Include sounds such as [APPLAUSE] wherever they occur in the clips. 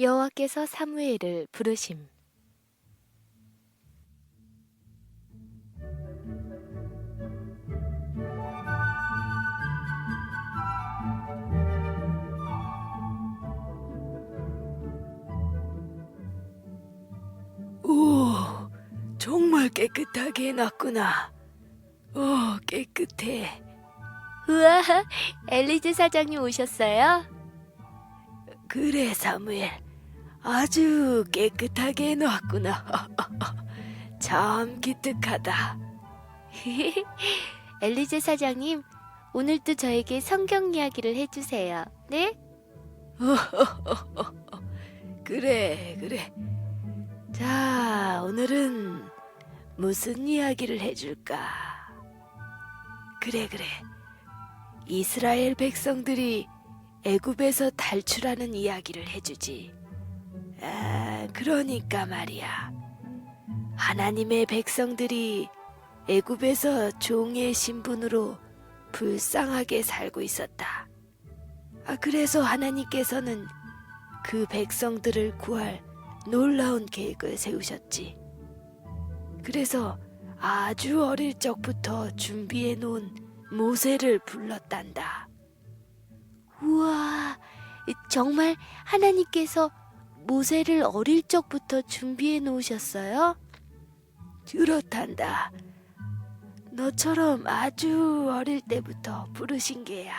여호와께서 사무엘을 부르심. 오, 정말 깨끗하게 해놨구나. 오, 깨끗해. 우와, 엘리제 사장님 오셨어요? 그래, 사무엘. 아주 깨끗하게 해놨구나. [LAUGHS] 참 기특하다. [LAUGHS] 엘리제 사장님, 오늘도 저에게 성경 이야기를 해주세요. 네? [LAUGHS] 그래, 그래. 자, 오늘은 무슨 이야기를 해줄까? 그래, 그래. 이스라엘 백성들이 애굽에서 탈출하는 이야기를 해주지. 아, 그러니까 말이야. 하나님의 백성들이 애굽에서 종의 신분으로 불쌍하게 살고 있었다. 아, 그래서 하나님께서는 그 백성들을 구할 놀라운 계획을 세우셨지. 그래서 아주 어릴 적부터 준비해 놓은 모세를 불렀단다. 우와, 정말 하나님께서 모세를 어릴 적부터 준비해 놓으셨어요? 그렇단다. 너처럼 아주 어릴 때부터 부르신 게야.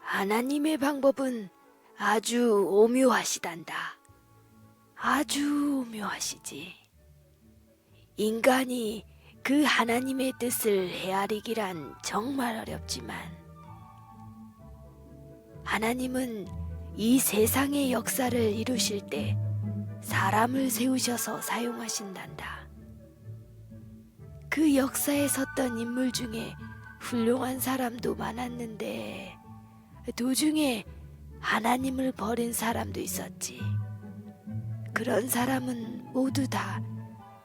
하나님의 방법은 아주 오묘하시단다. 아주 오묘하시지. 인간이 그 하나님의 뜻을 헤아리기란 정말 어렵지만, 하나님은 이 세상의 역사를 이루실 때 사람을 세우셔서 사용하신단다. 그 역사에 섰던 인물 중에 훌륭한 사람도 많았는데 도중에 하나님을 버린 사람도 있었지. 그런 사람은 모두 다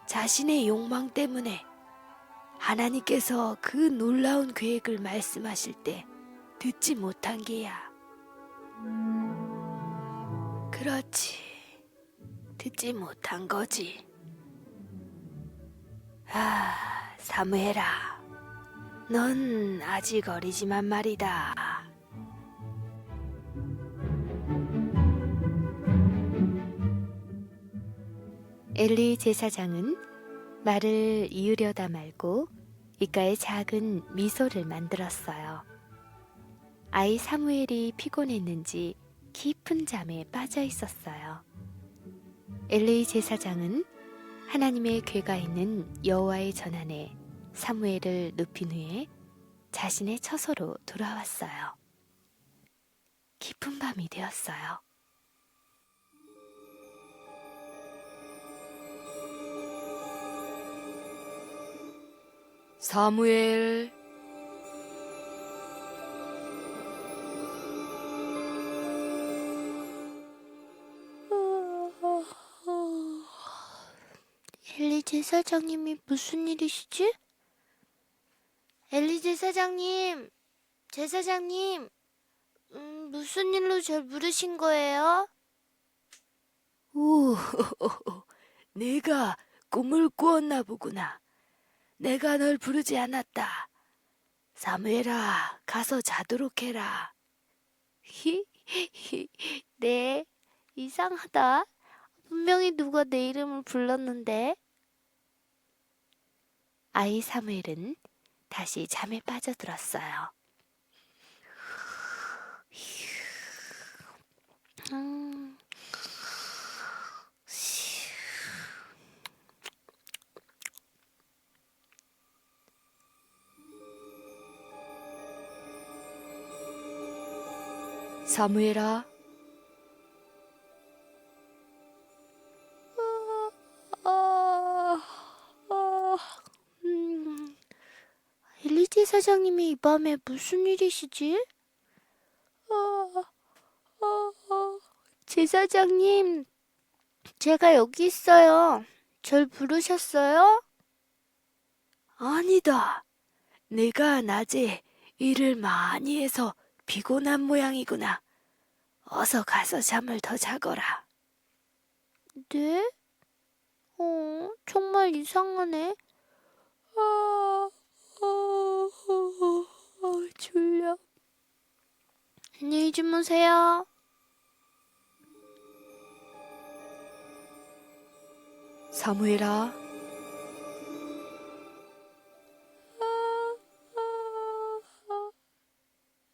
자신의 욕망 때문에 하나님께서 그 놀라운 계획을 말씀하실 때 듣지 못한 게야. 그렇지. 듣지 못한 거지. 아, 사무엘아. 넌 아직 어리지만 말이다. 엘리 제사장은 말을 이으려다 말고 입가에 작은 미소를 만들었어요. 아이 사무엘이 피곤했는지 깊은 잠에 빠져 있었어요. 엘리 제사장은 하나님의 괴가 있는 여호와의 전안에 사무엘을 눕힌 후에 자신의 처소로 돌아왔어요. 깊은 밤이 되었어요. 사무엘. 사장님이 무슨 일이시지? 엘리 제 사장님, 제 사장님, 음, 무슨 일로 절 부르신 거예요? 오, 내가 꿈을 꾸었나 보구나. 내가 널 부르지 않았다. 사무엘아, 가서 자도록 해라. 네, 이상하다. 분명히 누가 내 이름을 불렀는데. 아이 사무엘은 다시 잠에 빠져들었어요. 음. 사무엘아, 아, 사장님이 이 밤에 무슨 일이시지? 아, 아, 아, 제사장님, 제가 여기 있어요. 절 부르셨어요? 아니다. 내가 낮에 일을 많이 해서 피곤한 모양이구나. 어서 가서 잠을 더 자거라. 네? 어, 정말 이상하네. 아, 아, 아, 졸려. 안녕히 주무세요. 사무엘아,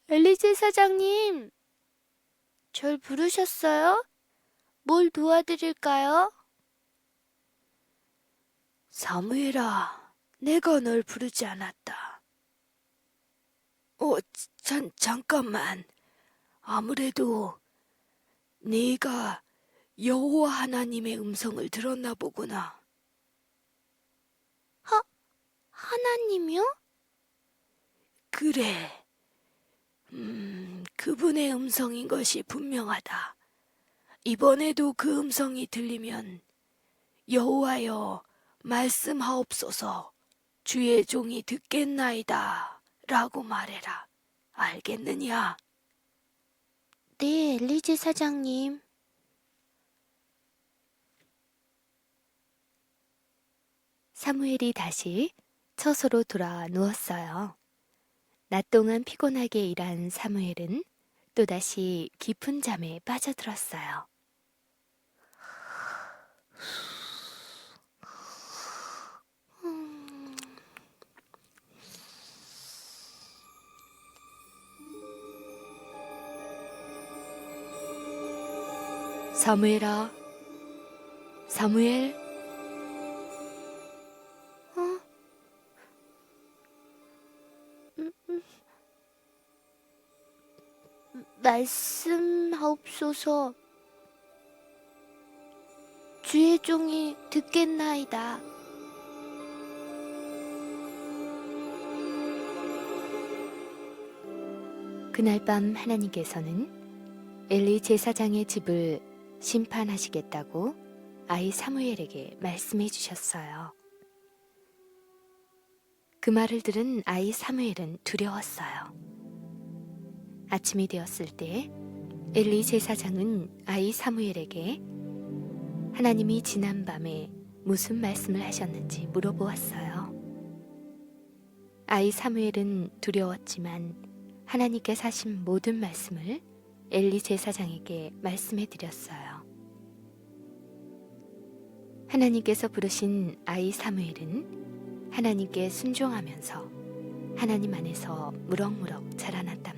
엘리제 사장님, 절 부르셨어요? 뭘 도와드릴까요? 사무엘아, 내가 널 부르지 않았다. 어, 잠, 잠깐만. 아무래도 네가 여호와 하나님의 음성을 들었나 보구나. 하나님이요? 그래. 음, 그분의 음성인 것이 분명하다. 이번에도 그 음성이 들리면 여호와여 말씀하옵소서 주의 종이 듣겠나이다 라고 말해라. 알겠느냐? 네, 엘리제 사장님. 사무엘이 다시 처소로 돌아와 누웠어요. 낮 동안 피곤하게 일한 사무엘은 또다시 깊은 잠에 빠져들었어요. 사무엘아, 사무엘, 어? 말씀하옵소서. 주의 종이 듣겠나이다. 그날 밤 하나님께서는 엘리 제사장의 집을 심판하시겠다고 아이 사무엘에게 말씀해 주셨어요. 그 말을 들은 아이 사무엘은 두려웠어요. 아침이 되었을 때 엘리 제사장은 아이 사무엘에게 하나님이 지난 밤에 무슨 말씀을 하셨는지 물어보았어요. 아이 사무엘은 두려웠지만 하나님께서 하신 모든 말씀을 엘리 제사장에게 말씀해 드렸어요. 하나님께서 부르신 아이 사무엘은 하나님께 순종하면서 하나님 안에서 무럭무럭 자라났답니다.